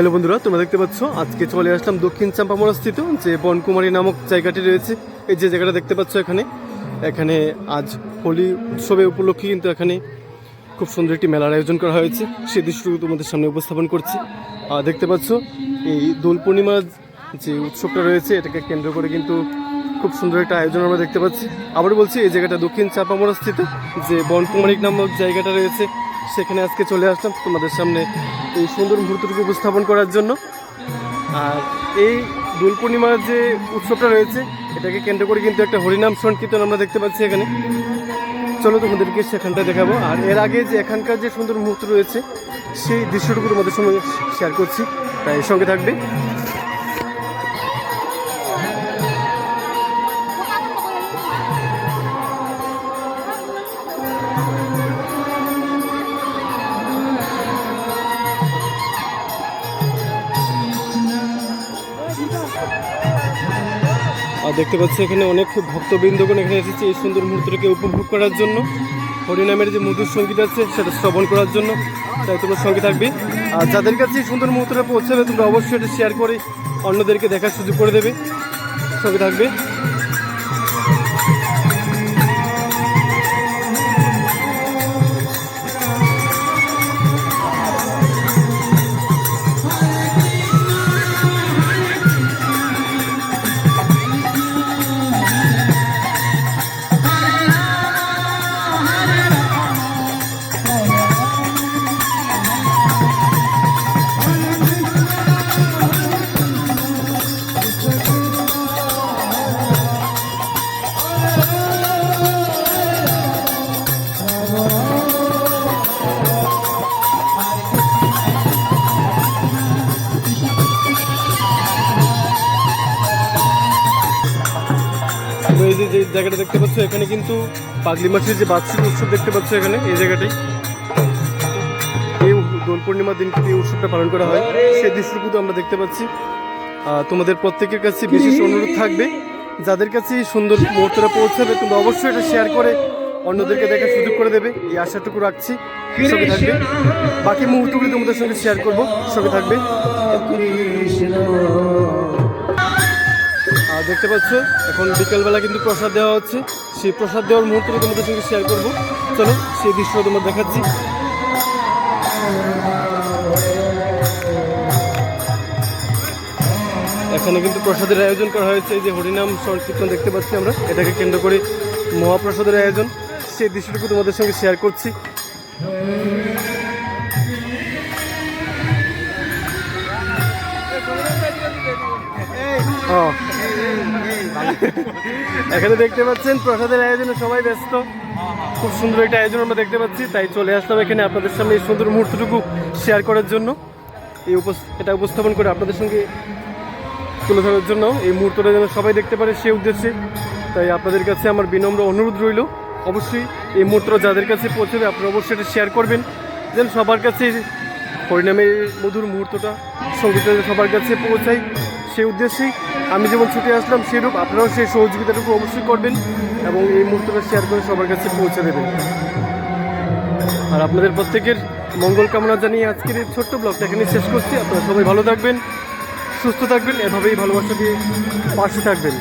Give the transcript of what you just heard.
Hello বন্ধুরা, তোমরা দেখতে পাচ্ছ, আজকে চলে আসলাম দক্ষিণ চাম্পামোড়া স্থিত যে বনকুমারী নামক জায়গাটি রয়েছে। এই যে জায়গাটা দেখতে পাচ্ছ এখানে এখানে আজ হোলি উৎসবে উপলক্ষে কিন্তু এখানে খুব সুন্দর একটি মেলার আয়োজন করা হয়েছে। সেই দৃশ্যটুকু তোমাদের সামনে উপস্থাপন করছি। আর দেখতে পাচ্ছ, এই দোল পূর্ণিমার যে উৎসবটা রয়েছে, এটাকে কেন্দ্র করে কিন্তু খুব সুন্দর একটা আয়োজন আমরা দেখতে পাচ্ছি। আবার বলছি, এই জায়গাটা দক্ষিণ চাপামোড়া স্থিত যে বনকুমারী নামক জায়গাটা রয়েছে সেখানে আজকে চলে আসলাম তোমাদের সামনে এই সুন্দর মুহূর্তটুকু উপস্থাপন করার জন্য। আর এই দোল পূর্ণিমার যে উৎসবটা রয়েছে, এটাকে কেন্দ্র করে কিন্তু একটা হরিনাম সংকীর্তন আমরা দেখতে পাচ্ছি এখানে। চলো তোমাদেরকে সেখানটা দেখাবো। আর এর আগে যে এখানকার যে সুন্দর মুহূর্ত রয়েছে, সেই দৃশ্যটুকু তোমাদের সঙ্গে শেয়ার করছি। তাই সঙ্গে থাকবে। দেখতে পাচ্ছি এখানে অনেক ভক্তবৃন্দগণ এখানে এসেছে এই সুন্দর মুহূর্তটাকে উপভোগ করার জন্য। হরিনামের যে মধুর সংগীত আছে, সেটা শ্রবণ করার জন্য। তাই তোমরা সঙ্গে থাকবে। আর যাদের কাছে এই সুন্দর মুহূর্তটা পৌঁছাবে, তোমরা অবশ্যই এটা শেয়ার করে অন্যদেরকে দেখার সুযোগ করে দেবে। সঙ্গে থাকবে। যে জায়গাটা দেখতে পাচ্ছ, এখানে কিন্তু পাগলি মাছের যে বাৎসরিক উৎসব দেখতে পাচ্ছ এখানে, এই জায়গাটাই এই দোল পূর্ণিমার দিন কিন্তু এই উৎসবটা পালন করা হয়। সেই দৃশ্যটুকু তো আমরা দেখতে পাচ্ছি। তোমাদের প্রত্যেকের কাছে বিশেষ অনুরোধ থাকবে। যাদের কাছে সুন্দর মুহূর্তটা পৌঁছাবে, তোমরা অবশ্যই এটা শেয়ার করে অন্যদেরকে দেখার সুযোগ করে দেবে। এই আশাটুকু রাখছি। সঙ্গে থাকবে। বাকি মুহূর্তগুলি তোমাদের সঙ্গে শেয়ার করব। সঙ্গে থাকবে। দেখতে পাচ্ছ, এখন বিকেলবেলা কিন্তু প্রসাদ দেওয়া হচ্ছে। সেই প্রসাদ দেওয়ার মুহূর্তটা তোমাদের সঙ্গে শেয়ার করব। চলো, সেই দৃশ্য তোমার দেখাচ্ছি। এখানে কিন্তু প্রসাদের আয়োজন করা হয়েছে। এই যে হরিনাম সংকীর্তন দেখতে পাচ্ছি আমরা। এটাকে কেন্দ্র করে মহাপ্রসাদের আয়োজন। সেই দৃশ্যটুকু তোমাদের সঙ্গে শেয়ার করছি। এখানে দেখতে পাচ্ছেন প্রসাদের আয়োজনে সবাই ব্যস্ত। খুব সুন্দর একটা আয়োজন আমরা দেখতে পাচ্ছি, তাই চলে আসলাম এখানে আপনাদের সামনে এই সুন্দর মুহূর্তটুকু শেয়ার করার জন্য। এই এটা উপস্থাপন করে আপনাদের সঙ্গে তুলে ধরার জন্য এই মুহূর্তটা যেন সবাই দেখতে পারে সে উদ্দেশ্যে। তাই আপনাদের কাছে আমার বিনম্র অনুরোধ রইল। অবশ্যই এই মুহূর্তটা যাদের কাছে পৌঁছবে আপনারা অবশ্যই এটা শেয়ার করবেন। যেন সবার কাছে পরিণামের মধুর মুহূর্তটা সঙ্গীতটা যেন সবার কাছে পৌঁছাই, সেই উদ্দেশ্যেই আমি যেমন ছুটে আসলাম, সেরূপ আপনারাও সেই সহযোগিতাটুকু অবশ্যই করবেন এবং এই মুহূর্তটা শেয়ার করে সবার কাছে পৌঁছে দেবেন। আর আপনাদের প্রত্যেকের মঙ্গল কামনা জানিয়ে আজকের এই ছোট্ট ব্লগটা এখানে শেষ করছি। আপনারা সবাই ভালো থাকবেন, সুস্থ থাকবেন, এভাবেই ভালোবাসা দিয়ে পাশে থাকবেন।